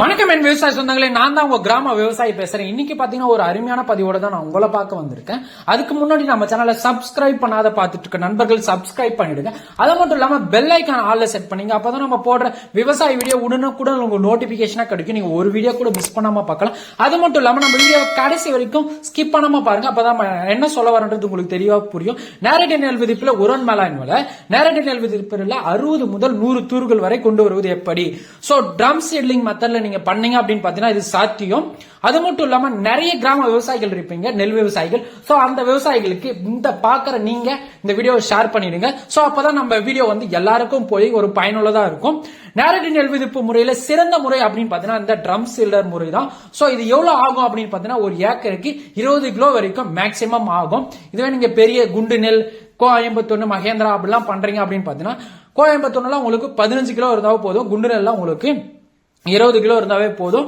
வணக்கம் என் விவசாய சொந்தங்களே. நான் தான் உங்க கிராம விவசாயி பேசுறேன். இன்னைக்கு பாத்தீங்கன்னா ஒரு அருமையான பதிவோட தான் நான் உங்களை பார்க்க வந்திருக்கேன். அதுக்கு முன்னாடி நம்ம சேனலை சப்ஸ்கிரைப் பண்ணாத பார்த்துட்டு இருக்க நண்பர்கள் சப்ஸ்கிரைப் பண்ணிடுங்க. அது மட்டும் இல்லாம பெல் ஐக்கான் ஆல்ல செட் பண்ணீங்க. அப்பதான் நம்ம போடுற விவசாய வீடியோ உடனுக்குடன் உங்களுக்கு நோட்டிபிகேஷனா கிடைக்கும். நீங்க ஒரு வீடியோ கூட மிஸ் பண்ணாம பார்க்கலாம். அது மட்டும் இல்லாம நம்ம வீடியோ கடைசி வரைக்கும் ஸ்கிப் பண்ணாம பாருங்க. அப்பதான் என்ன சொல்ல வரன்றது உங்களுக்கு தெளிவா புரியும். நேரடி நெல் விதிப்புல உரன் மேலாண் விலை நேரடி நெல் விதிப்புல அறுபது முதல் நூறு தூர்கள் வரை கொண்டு வருவது எப்படி? சோ ட்ரம் சீட்லிங் மெத்தட்ல நீங்க பண்ணீங்க அப்படின்னு பாத்தீங்கன்னா இது சாத்தியம். அது மட்டும் இல்லாம நிறைய கிராம விவசாயிகள் இருப்பீங்க நெல் விவசாயிகள். சோ அந்த விவசாயிகளுக்கு இந்த பாக்குற நீங்க இந்த வீடியோவை ஷேர் பண்ணிடுங்க. சோ அப்பதான் நம்ம வீடியோ வந்து எல்லாருக்கும் போய் ஒரு பயனுள்ளதா இருக்கும். நேரடி நெல் விதிப்பு முறையில சிறந்த முறை அப்படின்னு பாத்தீங்கன்னா இந்த ட்ரம் சீல்டர் முறை தான் சோ இது எவ்வளவு ஆகும் அப்படின்னு பாத்தீங்கன்னா ஒரு ஏக்கருக்கு இருபது கிலோ வரைக்கும் மேக்சிமம் ஆகும். இதுவே நீங்க பெரிய குண்டு நெல் கோயம்புத்தூர் மகேந்திரா அப்படிலாம் பண்றீங்க அப்படின்னு பாத்தீங்கன்னா கோயம்புத்தூர்லாம் உங்களுக்கு பதினஞ்சு கிலோ இருந்தால் போதும். குண்டு நெல்லாம் உங்களுக்கு இருபது கிலோ இருந்தாவே போதும்.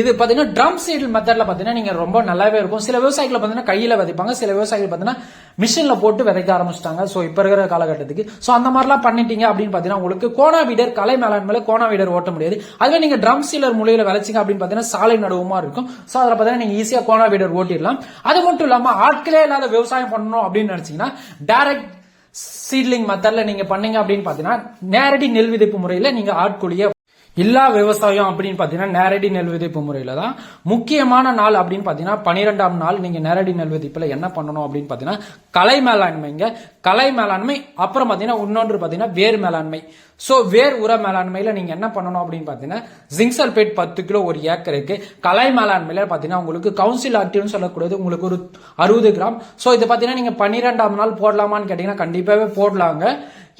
இது பாத்தீங்கன்னா ட்ரம் சீடில் மெத்தட்ல பாத்தீங்கன்னா நீங்க ரொம்ப நல்லாவே இருக்கும். சில விவசாயிகள் பாத்தீங்கன்னா கையில விதைப்பாங்க. சில விவசாயிகள் பாத்தீங்கன்னா மிஷின்ல போட்டு விதைக்க ஆரம்பிச்சிட்டாங்க. சோ இப்ப இருக்கிற காலகட்டத்துக்கு. சோ அந்த மாதிரிலாம் பண்ணிட்டீங்க அப்படின்னு பாத்தீங்கன்னா உங்களுக்கு கோனா வீடர் கலை மேலாண்மையில கோனா வீடர் ஓட்ட முடியாது. அதுவே நீங்க ட்ரம் சீலர் முறையில விளைச்சிங்க அப்படின்னு பாத்தீங்கன்னா சாலை நடுவுமா இருக்கும். சோ அதுல பாத்தீங்கன்னா நீங்க ஈஸியா கோனா வீடர் ஓட்டிடலாம். அது மட்டும் இல்லாம ஆட்களே இல்லாத விவசாயம் பண்ணணும் அப்படின்னு நினைச்சீங்கன்னா டைரக்ட் சீட்லிங் மெத்தட்ல நீங்க பண்ணீங்க அப்படின்னு பாத்தீங்கன்னா நேரடி நெல் விதைப்பு முறையில நீங்க ஆட்கொழிய இல்லா விவசாயம் அப்படின்னு பாத்தீங்கன்னா நேரடி நெல் விதைப்பு முறையில தான் முக்கியமான நாள் அப்படின்னு பாத்தீங்கன்னா பனிரெண்டாம் நாள் நீங்க நேரடி நெல் விதைப்புல என்ன பண்ணணும் அப்படின்னு பாத்தீங்கன்னா கலை மேலாண்மைங்க கலை மேலாண்மை அப்புறம் பாத்தீங்கன்னா இன்னொன்று பாத்தீங்கன்னா வேர் மேலாண்மை. சோ வேர் உர மேலாண்மையில நீங்க என்ன பண்ணணும் அப்படின்னு பாத்தீங்கன்னா ஜிங்க் சல்பேட் பத்து கிலோ ஒரு ஏக்கருக்கு கலை மேலாண்மையில பாத்தீங்கன்னா உங்களுக்கு கவுன்சில் ஆக்டிவ்னு சொல்லக்கூடியது உங்களுக்கு ஒரு அறுபது கிராம். சோ இது பாத்தீங்கன்னா நீங்க பன்னிரெண்டாம் நாள் போடலாமான்னு கேட்டீங்கன்னா கண்டிப்பாவே போடலாங்க.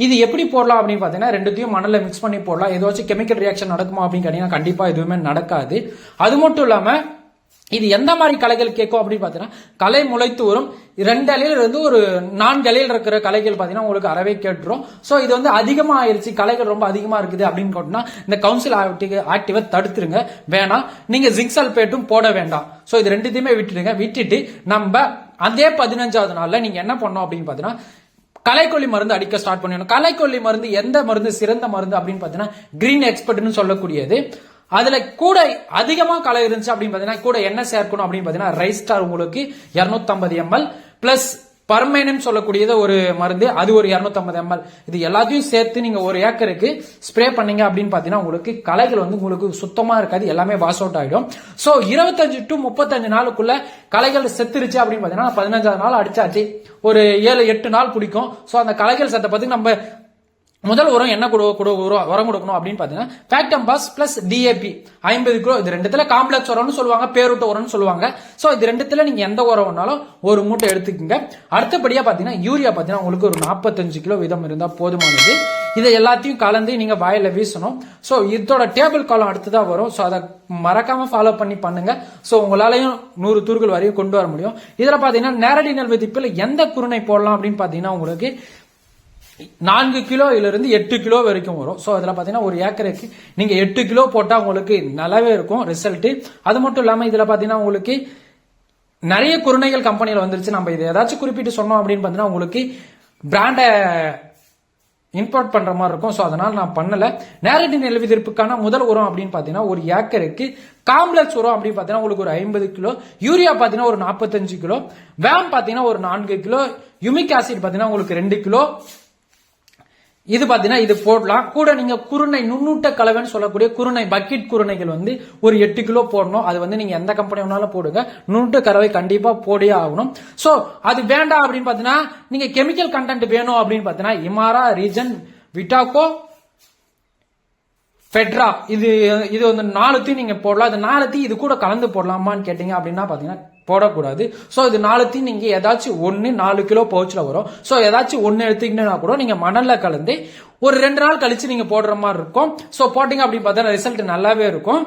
இது எப்படி போடலாம் அப்படின்னு பார்த்தீங்கன்னா ரெண்டுத்தையும் மணலில் மிக்ஸ் பண்ணி போடலாம். ஏதாச்சும் கெமிக்கல் ரியாக்ஷன் நடக்குமா அப்படின்னு கேட்டீங்கன்னா கண்டிப்பாக எதுவுமே நடக்காது. அது மட்டும் இல்லாமல் இது எந்த மாதிரி கலைகள் கேட்கும் அப்படின்னு பார்த்தீங்கன்னா கலை முளைத்து வரும் ரெண்டு அலையில இருந்து ஒரு நான்கு அலையில் இருக்கிற கலைகள் பார்த்தீங்கன்னா உங்களுக்கு அறவே கேட்டுரும். ஸோ இது வந்து அதிகமாக ஆயிடுச்சு கலைகள் ரொம்ப அதிகமாக இருக்குது அப்படின்னு கேட்டோம்னா இந்த கவுன்சில் ஆக்டிவை தடுத்துருங்க. வேணாம் நீங்கள் ஜிங்சல் பேட்டும் போட வேண்டாம். ஸோ இது ரெண்டுத்தையுமே விட்டுடுங்க. விட்டுட்டு நம்ம அதே பதினஞ்சாவது நாளில் நீங்கள் என்ன பண்ணோம் அப்படின்னு பார்த்தீங்கன்னா கலைக்கொல்லி மருந்து அடிக்க ஸ்டார்ட் பண்ணணும் கலைக்கொல்லி மருந்து எந்த மருந்து சிறந்த மருந்து அப்படின்னு பார்த்தீங்கன்னா கிரீன் எக்ஸ்பர்ட்னு சொல்லக்கூடியது. அதுல கூட அதிகமா களை இருந்துச்சு அப்படின்னு பாத்தீங்கன்னா கூட என்ன சேர்க்கணும் அப்படின்னு பாத்தீங்கன்னா ரைஸ் ஸ்டார் உங்களுக்கு 250 எம்எல் பிளஸ் பர்மேனன் சொல்லக்கூடியது ஒரு மருந்து அது ஒரு 250 எம்எல் இது எல்லாத்தையும் சேர்த்து நீங்க ஒரு ஏக்கருக்கு ஸ்ப்ரே பண்ணீங்க அப்படின்னு பாத்தீங்கன்னா உங்களுக்கு களைகள் வந்து உங்களுக்கு சுத்தமா இருக்காது எல்லாமே வாஷ் அவுட் ஆகிடும் சோ இருபத்தஞ்சு டு முப்பத்தஞ்சு நாளுக்குள்ள களைகள் செத்துருச்சு அப்படின்னு பாத்தீங்கன்னா பதினஞ்சாவது நாள் அடிச்சாச்சு. ஒரு ஏழு எட்டு நாள் பிடிக்கும். சோ அந்த களைகள் செத்த பத்தி நம்ம முதல் உரம் என்ன கொடு கொடு உரம் உரம் கொடுக்கணும் அப்படின்னு பாத்தீங்கன்னா ஃபேக்டம் பாஸ் பிளஸ் டிஏபி ஐம்பது கிலோ இது ரெண்டுத்துல காம்ப்ளெக்ஸ் உரம்னு சொல்லுவாங்க பேரூட்ட உரம்னு சொல்லுவாங்க. சோ இது ரெண்டுத்துல நீங்க எந்த உரம் வேணாலும் ஒரு மூட்டை எடுத்துக்கோங்க. அடுத்தபடியா பாத்தீங்கன்னா யூரியா பாத்தீங்கன்னா உங்களுக்கு ஒரு நாற்பத்தஞ்சு கிலோ வீதம் இருந்தா போதுமானது. இதை எல்லாத்தையும் கலந்து நீங்க வாயில வீசணும். சோ இதோட டேபிள் காலம் அடுத்ததா வரும். சோ அதை மறக்காம ஃபாலோ பண்ணி பண்ணுங்க. சோ உங்களாலையும் நூறு தூர்கள் வரையும் கொண்டு வர முடியும். இதுல பாத்தீங்கன்னா நேரடி நெல் விதிப்பில் எந்த குருணை போடலாம் அப்படின்னு பாத்தீங்கன்னா உங்களுக்கு நான்கு கிலோயிலிருந்து இருந்து எட்டு கிலோ வரைக்கும் வரும். ஸோ அதில் பார்த்தீங்கன்னா ஒரு ஏக்கருக்கு நீங்கள் எட்டு கிலோ போட்டால் உங்களுக்கு நல்லாவே இருக்கும் ரிசல்ட்டு அது மட்டும் இல்லாமல் இதில் பார்த்தீங்கன்னா உங்களுக்கு நிறைய குருணைகள் கம்பெனியில் வந்துருச்சு. நம்ம இதை ஏதாச்சும் குறிப்பிட்டு சொன்னோம் அப்படின்னு பார்த்தீங்கன்னா உங்களுக்கு பிராண்டை இம்போர்ட் பண்ணுற மாதிரி இருக்கும். ஸோ அதனால் நான் பண்ணலை. நேரடி நெல் விதிர்ப்புக்கான முதல் உரம் அப்படின்னு பார்த்தீங்கன்னா ஒரு ஏக்கருக்கு காம்ப்ளெக்ஸ் உரம் அப்படின்னு பார்த்தீங்கன்னா உங்களுக்கு ஒரு ஐம்பது கிலோ யூரியா பார்த்தீங்கன்னா ஒரு நாற்பத்தஞ்சு கிலோ வேம் பார்த்தீங்கன்னா ஒரு நான்கு கிலோ யுமிக் ஆசிட் பார்த்தீங்கன்னா உங்களுக்கு ரெண்டு கிலோ இது பாத்தீங்கன்னா இது போடலாம். கூட நீங்க குருணை நுண்ணூட்ட கலவைன்னு சொல்லக்கூடிய குருணை பக்கெட் குருணைகள் வந்து ஒரு எட்டு கிலோ போடணும். அது வந்து நீங்க எந்த கம்பெனி வேணாலும் போடுங்க. நுண்ணூட்ட கலவை கண்டிப்பா போடே ஆகணும். சோ அது வேண்டாம் அப்படின்னு பாத்தீங்கன்னா நீங்க கெமிக்கல் கண்டென்ட் வேணும் அப்படின்னு பாத்தீங்கன்னா இமாரா ரீஜன் விட்டாக்கோ ஃபெட்ரா இது இது வந்து நாலுத்தையும் நீங்க போடலாம். இது நாலுத்தையும் இது கூட கலந்து போடலாமான்னு கேட்டீங்க அப்படின்னா பாத்தீங்கன்னா போடக்கூடாது. ஸோ இது நாலுத்தையும் நீங்க ஏதாச்சும் ஒன்று நாலு கிலோ பவுச்சில் வரும். ஸோ ஏதாச்சும் ஒன்று எடுத்தீங்கன்னா கூட நீங்க மணலில் கலந்து ஒரு ரெண்டு நாள் கழிச்சு நீங்க போடுற மாதிரி இருக்கும். ஸோ போட்டீங்க அப்படின்னு பார்த்தா ரிசல்ட் நல்லாவே இருக்கும்.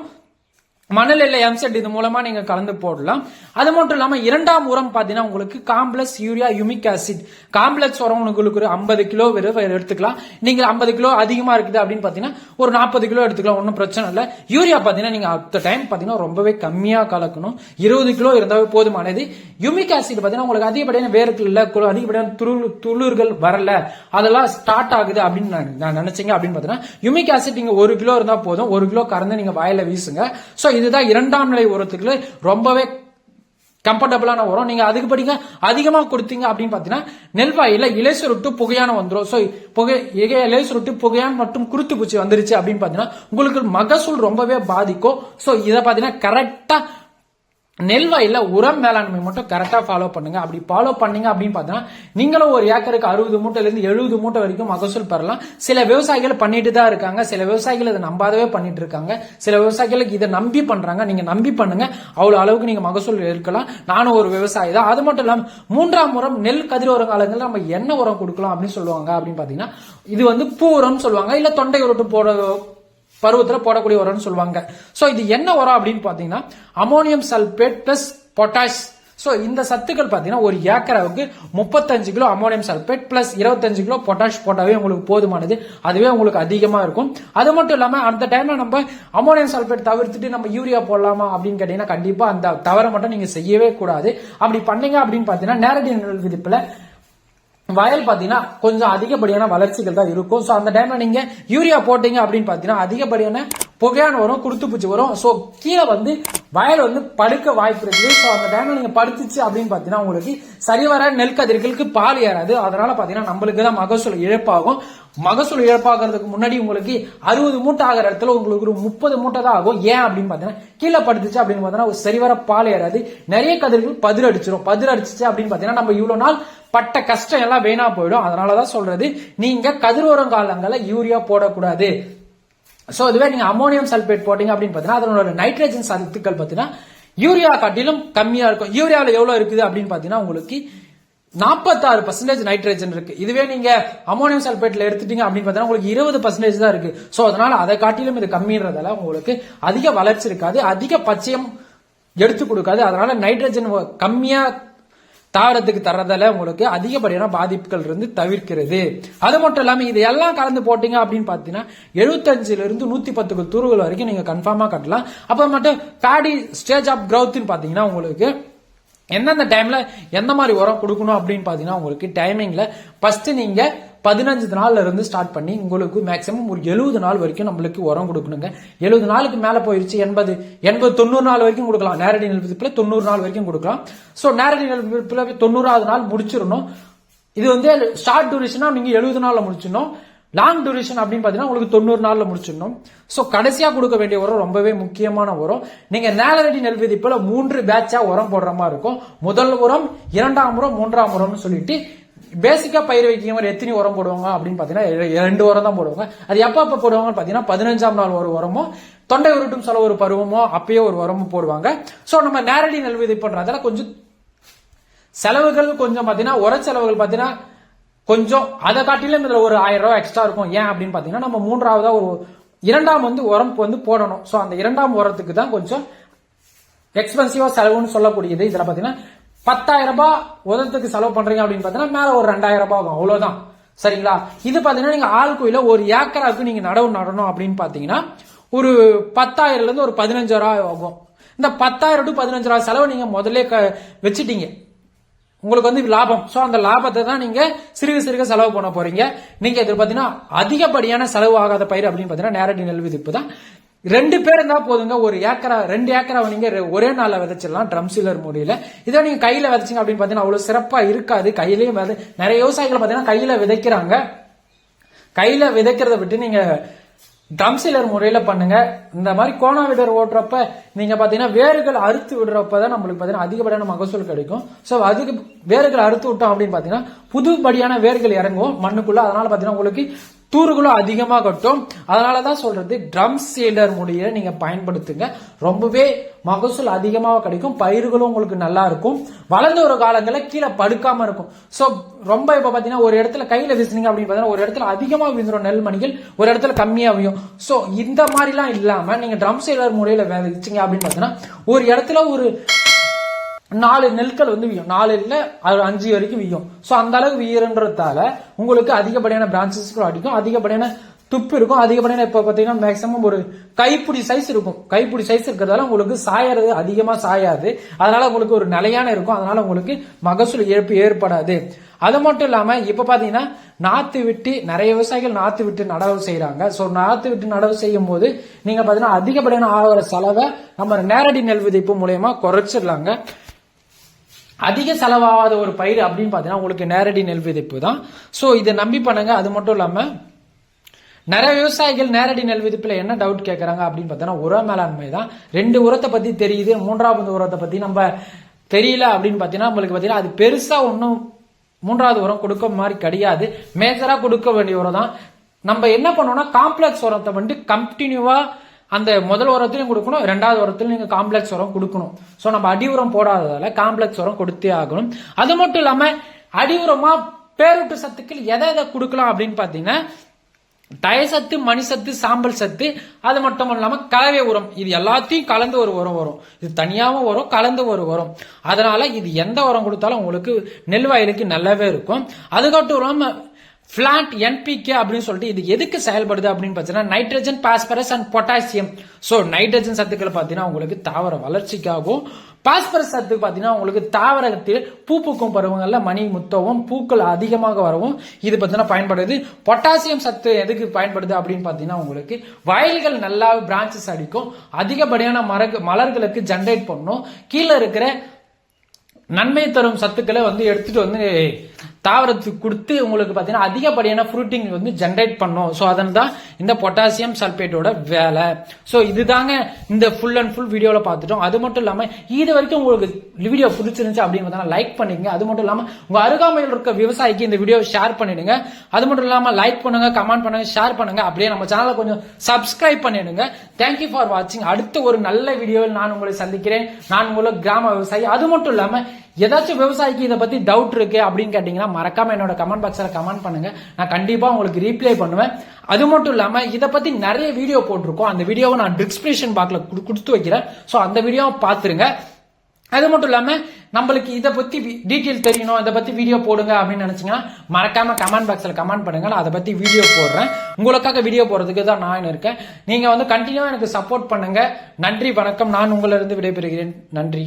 மணல் இல்லை எம்செட் இது மூலமா நீங்க கலந்து போடலாம். அது மட்டும் இல்லாம இரண்டாம் உரம் பாத்தீங்கன்னா உங்களுக்கு complex urea humic acid complex உரம் உங்களுக்கு ஒரு ஐம்பது கிலோ வெறும் எடுத்துக்கலாம். நீங்க ஐம்பது கிலோ அதிகமா இருக்குது அப்படின்னு பாத்தீங்கன்னா ஒரு நாற்பது கிலோ எடுத்துக்கலாம் ஒன்றும் பிரச்சனை இல்லை. யூரியா பாத்தீங்கன்னா நீங்க அத்த டைம் பாத்தீங்கன்னா ரொம்பவே கம்மியா கலக்கணும். இருபது கிலோ இருந்தாவே போதுமானது யுமிக் ஆசிட் பாத்தீங்கன்னா உங்களுக்கு அதிகப்படியான வேர்கள் இல்ல குழு அதிகப்படியான துளு துளிர்கள் வரல. அதெல்லாம் ஸ்டார்ட் ஆகுது அப்படின்னு நான் நினைச்சீங்க அப்படின்னு பாத்தீங்கன்னா யுமிக் ஆசிட் நீங்க ஒரு கிலோ இருந்தா போதும். ஒரு கிலோ கறந்து நீங்க வாயில வீசுங்க. சோ இதுதான் இரண்டாம் நிலை உரத்துக்கு ரொம்பவே கம்ஃபர்டபுளான உரம் நீங்க அதுக்கு படிங்க. அதிகமா கொடுத்தீங்க அப்படின்னு பாத்தீங்கன்னா நெல்வாயில இலை சுருட்டு புகையான வந்துடும் சோ புகை இகை- இலை சுருட்டு புகையான் மற்றும் குருத்து பூச்சி வந்துருச்சு அப்படின்னு பாத்தீங்கன்னா உங்களுக்கு மகசூல் ரொம்பவே பாதிக்கும். சோ இதை பாத்தீங்கன்னா நெல் நெல்வாயில உரம் மேலாண்மை மட்டும் கரெக்டா ஃபாலோ பண்ணுங்க. அப்படி ஃபாலோ பண்ணீங்க அப்படின்னு பார்த்தா நீங்களும் ஒரு ஏக்கருக்கு அறுபது மூட்டைல இருந்து எழுபது மூட்டை வரைக்கும் மகசூல் பெறலாம். சில விவசாயிகள் பண்ணிட்டு தான் இருக்காங்க. சில விவசாயிகள் இதை நம்பாதவே பண்ணிட்டு இருக்காங்க. சில விவசாயிகளுக்கு இதை நம்பி பண்றாங்க. நீங்க நம்பி பண்ணுங்க. அவ்வளவு அளவுக்கு நீங்க மகசூல் இருக்கலாம் நானும் ஒரு விவசாயி தான். அது மட்டும் இல்லாம மூன்றாம் உரம் நெல் கதிர் உரம் காலங்களில் நம்ம என்ன உரம் கொடுக்கலாம் அப்படின்னு சொல்லுவாங்க அப்படின்னு பாத்தீங்கன்னா இது வந்து பூ உரம்னு சொல்லுவாங்க. இல்ல தொண்டை உருட்டு போட பருவத்தில் போடக்கூடிய உரம்னு சொல்லுவாங்க. ஸோ இது என்ன உரம் அப்படின்னு பார்த்தீங்கன்னா ammonium sulphate plus potash so இந்த சத்துக்கள் பார்த்தீங்கன்னா ஒரு ஏக்கராவுக்கு முப்பத்தஞ்சு கிலோ அமோனியம் சல்பேட் பிளஸ் இருபத்தஞ்சு கிலோ பொட்டாஷ் போட்டாவே உங்களுக்கு போதுமானது. அதுவே உங்களுக்கு அதிகமாக இருக்கும். அது மட்டும் இல்லாமல் அந்த டைம்ல நம்ம அமோனியம் சல்பேட் தவிர்த்துட்டு நம்ம யூரியா போடலாமா அப்படின்னு கேட்டீங்கன்னா கண்டிப்பாக அந்த தவறை மட்டும் நீங்கள் செய்யவே கூடாது. அப்படி பண்ணீங்க அப்படின்னு பார்த்தீங்கன்னா நேரடி நெல் விதிப்புல வயல் பாத்தீங்கன்னா கொஞ்சம் அதிகப்படியான வளர்ச்சிகள் தான் இருக்கும். ஸோ அந்த டைம்ல நீங்க யூரியா போட்டீங்க அப்படின்னு பாத்தீங்கன்னா அதிகப்படியான புகையான வரும் குருத்து பூச்சி வரும் ஸோ கீழே வந்து வயல் வந்து படுக்க வாய்ப்பு இருக்குது ஸோ அந்த டைம்ல நீங்க படுத்துச்சு அப்படின்னு பாத்தீங்கன்னா உங்களுக்கு சரிவர நெல் கதிர்களுக்கு பால் ஏறாது. அதனால பாத்தீங்கன்னா நம்மளுக்கு தான் மகசூல் இழப்பாகும். மகசூல் இழப்பாகிறதுக்கு முன்னாடி உங்களுக்கு அறுபது மூட்டை ஆகிற இடத்துல உங்களுக்கு ஒரு முப்பது மூட்டை தான் ஆகும். ஏன் அப்படின்னு பாத்தீங்கன்னா கீழே படுத்துச்சு அப்படின்னு பார்த்தீங்கன்னா ஒரு சரிவர பால் ஏறாது. நிறைய கதிர்கள் பதிர் அடிச்சிடும் பதிர் அடிச்சிச்சு அப்படின்னு பாத்தீங்கன்னா நம்ம இவ்வளவு நாள் பட்ட கஷ்டம் எல்லாம் வீணா போயிடும். அதனாலதான் சொல்றது நீங்க கதிரோரம் காலங்களில் யூரியா போடக்கூடாது. சோ இதுவே நீங்க அமோனியம் சல்பேட் போட்டீங்க அப்படின்னு பாத்தீங்கன்னா அதனோட நைட்ரஜன் சத்துக்கள் பாத்தீங்கன்னா யூரியா காட்டிலும் கம்மியா இருக்கும். யூரியாவில் எவ்வளவு இருக்குது அப்படின்னு பாத்தீங்கன்னா உங்களுக்கு நாற்பத்தாறு பர்சன்டேஜ் நைட்ரஜன் இருக்கு. இதுவே நீங்க அமோனியம் சல்பேட்ல எடுத்துட்டீங்க அப்படின்னு பார்த்தீங்கன்னா உங்களுக்கு இருபது பர்சன்டேஜ் தான் இருக்கு. சோ அதனால அதை காட்டிலும் இது கம்மின்றதால உங்களுக்கு அதிக வளர்ச்சி இருக்காது. அதிக பச்சையம் எடுத்து கொடுக்காது. அதனால நைட்ரஜன் கம்மியா தாவரத்துக்கு தர்றதால உங்களுக்கு அதிகப்படியான பாதிப்புகள் இருந்து தவிர்க்கிறது. அது மட்டும் இல்லாமல் இது எல்லாம் கலந்து போட்டீங்க அப்படின்னு பார்த்தீங்கன்னா எழுபத்தஞ்சுல இருந்து நூத்தி பத்து தூர்கள் வரைக்கும் நீங்க கன்ஃபார்மா கட்டலாம். அப்புறம் மட்டும் பேடி ஸ்டேஜ் ஆஃப் கிரௌத்னு பாத்தீங்கன்னா உங்களுக்கு எந்தெந்த டைம்ல எந்த மாதிரி உரம் கொடுக்கணும் அப்படின்னு பாத்தீங்கன்னா உங்களுக்கு டைமிங்ல ஃபர்ஸ்ட் நீங்க பதினஞ்சு நாள்ல இருந்து ஸ்டார்ட் பண்ணி உங்களுக்கு மேக்ஸிமம் ஒரு எழுபது நாள் வரைக்கும் நம்மளுக்கு உரம் கொடுக்கணுங்க. எழுபது நாளுக்கு மேல போயிருச்சு எண்பது எண்பது தொண்ணூறு நாள் வரைக்கும் கொடுக்கலாம். நேரடி நெல் விதிப்புல தொண்ணூறு நாள் வரைக்கும் கொடுக்கலாம். ஸோ நேரடி நெல் விதிப்புல தொண்ணூறாவது நாள் முடிச்சிடணும். இது வந்து ஷார்ட் டூரேஷனா நீங்க எழுபது நாள்ல முடிச்சிடணும். லாங் டூரேஷன் அப்படின்னு பார்த்தீங்கன்னா உங்களுக்கு தொண்ணூறு நாளில் முடிச்சிடணும். ஸோ கடைசியாக கொடுக்க வேண்டிய உரம் ரொம்பவே முக்கியமான உரம். நீங்கள் நேரடி நெல் விதிப்பில் மூன்று பேட்சாக உரம் போடுற மாதிரி இருக்கும். முதல் உரம் இரண்டாம் உரம் மூன்றாம் உரம்னு சொல்லிட்டு பேசிக்காக பயிர் வைக்கிற மாதிரி எத்தனை உரம் போடுவாங்க அப்படின்னு பார்த்தீங்கன்னா ரெண்டு உரம் தான் போடுவாங்க. அது எப்போ அப்போ போடுவாங்கன்னு பாத்தீங்கன்னா பதினஞ்சாம் நாள் ஒரு உரமோ தொண்டை உருட்டும் சொல்ல ஒரு பருவமோ அப்பயே ஒரு உரமும் போடுவாங்க. ஸோ நம்ம நேரடி நெல் விதிப்புன்றதால கொஞ்சம் செலவுகள் கொஞ்சம் பாத்தீங்கன்னா உர செலவுகள் பாத்தீங்கன்னா கொஞ்சம் அதை காட்டிலும் இதில் ஒரு ஆயிரம் ரூபாய் எக்ஸ்ட்ரா இருக்கும். ஏன் அப்படின்னு பார்த்தீங்கன்னா நம்ம மூன்றாவதாக ஒரு இரண்டாம் வந்து உரம் வந்து போடணும். ஸோ அந்த இரண்டாம் உரத்துக்கு தான் கொஞ்சம் எக்ஸ்பென்சிவா செலவுன்னு சொல்லக்கூடியது. இதுல பாத்தீங்கன்னா பத்தாயிரம் ரூபாய் உதத்துக்கு செலவு பண்றீங்க அப்படின்னு பார்த்தீங்கன்னா மேல ஒரு ரெண்டாயிரம் ரூபாய் ஆகும் அவ்வளவுதான். சரிங்களா? இது பாத்தீங்கன்னா நீங்க ஆள் கோயில ஒரு ஏக்கராவுக்கு நீங்க நடவு நடணும் அப்படின்னு பாத்தீங்கன்னா ஒரு பத்தாயிரம்ல இருந்து ஒரு பதினஞ்சாயிரம் ரூபாய் ஆகும். இந்த பத்தாயிரம் டு பதினஞ்சாயிரம் செலவு நீங்க முதல்ல க- உங்களுக்கு வந்து லாபம். சோ அந்த லாபத்தை தான் நீங்க சிறுக சிறுக செலவு பண்ண போறீங்க. நீங்க இது பாத்தீங்கன்னா அதிகப்படியான செலவு ஆகாத பயிர் அப்படின்னு பாத்தீங்கன்னா நேரடி நெல் விதிப்பு தான். ரெண்டு பேர் இருந்தா போதுங்க. ஒரு ஏக்கரா ரெண்டு ஏக்கரா நீங்க ரெ- ஒரே நாள்ல விதைச்சிடலாம் ட்ரம் சீலர் முறையில இதை நீங்க கையில விதைச்சீங்க அப்படின்னு பாத்தீங்கன்னா அவ்வளவு சிறப்பா இருக்காது. கையிலயும் விதை நிறைய விவசாயிகள் பாத்தீங்கன்னா கையில விதைக்கிறாங்க. கையில விதைக்கிறத விட்டு நீங்க ட்ரம் சீலர் முறையில பண்ணுங்க. இந்த மாதிரி கோணா விடர் ஓட்டுறப்ப நீங்க பாத்தீங்கன்னா வேர்கள் அறுத்து விடுறப்ப தான் நம்மளுக்கு பாத்தீங்கன்னா அதிகப்படியான மகசூல் கிடைக்கும். சோ அதுக்கு வேர்கள் அறுத்து விட்டோம் அப்படின்னு பாத்தீங்கன்னா புதுபடியான வேர்கள் இறங்கும் மண்ணுக்குள்ள. அதனால பாத்தீங்கன்னா உங்களுக்கு தூறுகளும் அதிகமாக கட்டும். அதனால தான் சொல்றது ட்ரம் சீடர் முடிய நீங்க பயன்படுத்துங்க. ரொம்பவே மகசூல் அதிகமாக கிடைக்கும். பயிர்களும் உங்களுக்கு நல்லா இருக்கும். வளர்ந்த ஒரு காலங்களில் கீழே படுக்காம இருக்கும். ஸோ ரொம்ப இப்போ பார்த்தீங்கன்னா ஒரு இடத்துல கையில் வீசுனீங்க அப்படின்னு பார்த்தீங்கன்னா ஒரு இடத்துல அதிகமாக விழுந்துடும் நெல் மணிகள் ஒரு இடத்துல கம்மியாக வியும். ஸோ இந்த மாதிரிலாம் இல்லாமல் நீங்கள் ட்ரம் சீடர் முறையில விதைச்சீங்க அப்படின்னு பார்த்தீங்கன்னா ஒரு இடத்துல ஒரு நாலு நெல்கள் வந்து வியும். நாலு இல்லை அது அஞ்சு வரைக்கும் வியும். ஸோ அந்த அளவுக்கு வியறன்றதால உங்களுக்கு அதிகப்படியான பிரான்ச்சஸ்களும் அடிக்கும். அதிகப்படியான துப்பு இருக்கும். அதிகப்படியான இப்போ பார்த்தீங்கன்னா மேக்ஸிமம் ஒரு கைப்பிடி சைஸ் இருக்கும். கைப்பிடி சைஸ் இருக்கிறதால உங்களுக்கு சாயறது அதிகமாக சாயாது. அதனால உங்களுக்கு ஒரு நிலையான இருக்கும். அதனால உங்களுக்கு மகசூல் இழப்பு ஏற்படாது. அது மட்டும் இல்லாமல் இப்போ பார்த்தீங்கன்னா நாற்று விட்டு நிறைய விவசாயிகள் நாற்று விட்டு நடவு செய்கிறாங்க ஸோ நாற்று விட்டு நடவு செய்யும் போது நீங்கள் பார்த்தீங்கன்னா அதிகப்படியான ஆகிற செலவை நம்ம நேரடி நெல் விதைப்பு மூலயமா குறைச்சிடலாங்க. அதிக செலவாகாத ஒரு பயிர் அப்படின்னு பார்த்தீங்கன்னா உங்களுக்கு நேரடி நெல் விதைப்பு தான். ஸோ இதை நம்பி பண்ணுங்க. அது மட்டும் இல்லாமல் நிறைய விவசாயிகள் நேரடி நெல் விதிப்பில் என்ன டவுட் கேட்குறாங்க அப்படின்னு பார்த்தீங்கன்னா உர மேலாண்மை தான். ரெண்டு உரத்தை பற்றி தெரியுது. மூன்றாவது உரத்தை பற்றி நம்ம தெரியல அப்படின்னு பார்த்தீங்கன்னா நம்மளுக்கு பார்த்தீங்கன்னா அது பெருசாக ஒன்றும் மூன்றாவது உரம் கொடுக்க மாதிரி கிடையாது. மேஜராக கொடுக்க வேண்டிய உரம் தான். நம்ம என்ன பண்ணோம்னா காம்ப்ளெக்ஸ் உரத்தை வந்துட்டு கண்டினியூவாக அந்த முதல் உரத்திலையும் கொடுக்கணும் ரெண்டாவது உரத்துலையும் நீங்க காம்ப்ளெக்ஸ் உரம் கொடுக்கணும். ஸோ நம்ம அடி உரம் போடாததால காம்ப்ளெக்ஸ் உரம் கொடுத்தே ஆகணும். அது மட்டும் இல்லாம அடி உரமா பேரூட்டு சத்துக்கள் எதை எதை கொடுக்கலாம் அப்படின்னு பாத்தீங்கன்னா தயசத்து மணிசத்து சாம்பல் சத்து அது மட்டும் இல்லாம கலவை உரம். இது எல்லாத்தையும் கலந்து ஒரு உரம் வரும். இது தனியாகவும் வரும் கலந்து ஒரு உரம். அதனால இது எந்த உரம் கொடுத்தாலும் உங்களுக்கு நெல் வயலுக்கு நல்லாவே இருக்கும். அதுக்கட்டும் இல்லாமல் பிளான்ட் என்பிகே அப்படின்னு சொல்லிட்டு இது எதுக்கு செயல்படுது அப்படின்னு பார்த்தீங்கன்னா nitrogen phosphorus and potassium so nitrogen சத்துக்கள் பார்த்தீங்கன்னா உங்களுக்கு தாவர வளர்ச்சிக்காகவும் பாஸ்பரஸ் சத்து பார்த்தீங்கன்னா உங்களுக்கு தாவரத்தில் பூ பூக்கும் பருவங்களில் மணி முத்தவும் பூக்கள் அதிகமாக வரவும் இது பார்த்தீங்கன்னா பயன்படுது. பொட்டாசியம் சத்து எதுக்கு பயன்படுது அப்படின்னு பார்த்தீங்கன்னா உங்களுக்கு வயல்கள் நல்லா பிரான்ச்சஸ் அடிக்கும். அதிகப்படியான மர மலர்களுக்கு ஜென்ரேட் பண்ணும். கீழே இருக்கிற நன்மை தரும் சத்துக்களை வந்து எடுத்துட்டு வந்து தாவரத்துக்கு கொடுத்து உங்களுக்கு பார்த்தீங்கன்னா அதிகப்படியான ஃப்ரூட்டிங் வந்து ஜென்ரேட் பண்ணும். ஸோ அதன் தான் இந்த பொட்டாசியம் சல்பேட்டோட வேலை. ஸோ இதுதாங்க இந்த ஃபுல் அண்ட் ஃபுல் வீடியோவில் பார்த்துட்டோம். அது மட்டும் இல்லாமல் இது வரைக்கும் உங்களுக்கு வீடியோ பிடிச்சிருந்துச்சு அப்படின்னு லைக் பண்ணிக்கங்க அது மட்டும் இல்லாமல் உங்கள் அருகாமையில் இருக்க விவசாயிக்கு இந்த வீடியோ ஷேர் பண்ணிடுங்க. அது மட்டும் இல்லாமல் லைக் பண்ணுங்க கமெண்ட் பண்ணுங்க ஷேர் பண்ணுங்க. அப்படியே நம்ம சேனலை கொஞ்சம் சப்ஸ்கிரைப் பண்ணிடுங்க. தேங்க்யூ ஃபார் வாட்சிங் அடுத்த ஒரு நல்ல வீடியோவில் நான் உங்களை சந்திக்கிறேன். நான் உங்களுக்கு கிராம விவசாயி. அது மட்டும் இல்லாமல் ஏதாச்சும் விவசாயிக்கு இதை பத்தி டவுட் இருக்கு அப்படின்னு கேட்டீங்கன்னா மறக்காம என்னோட கமெண்ட் பாக்ஸ்ல கமெண்ட் பண்ணுங்க. நான் கண்டிப்பா உங்களுக்கு ரீப்ளை பண்ணுவேன். அது மட்டும் இல்லாம இதை பத்தி நிறைய வீடியோ போட்டிருக்கோம். அந்த வீடியோவை நான் டிஸ்கிரிப்ஷன் பாக்ல கொடுத்து வைக்கிறேன். ஸோ அந்த வீடியோவை பார்த்துருங்க. அது மட்டும் இல்லாம நம்மளுக்கு இதை பத்தி டீட்டெயில் தெரியணும். இதை பத்தி வீடியோ போடுங்க அப்படின்னு நினைச்சீங்கன்னா மறக்காம கமெண்ட் பாக்ஸ்ல கமெண்ட் பண்ணுங்க. நான் அதை பத்தி வீடியோ போடுறேன். உங்களுக்காக வீடியோ போடுறதுக்கு தான் நான் இருக்கேன். நீங்க வந்து கண்டினியூவா எனக்கு சப்போர்ட் பண்ணுங்க. நன்றி வணக்கம். நான் உங்களிருந்து விடைபெறுகிறேன். நன்றி.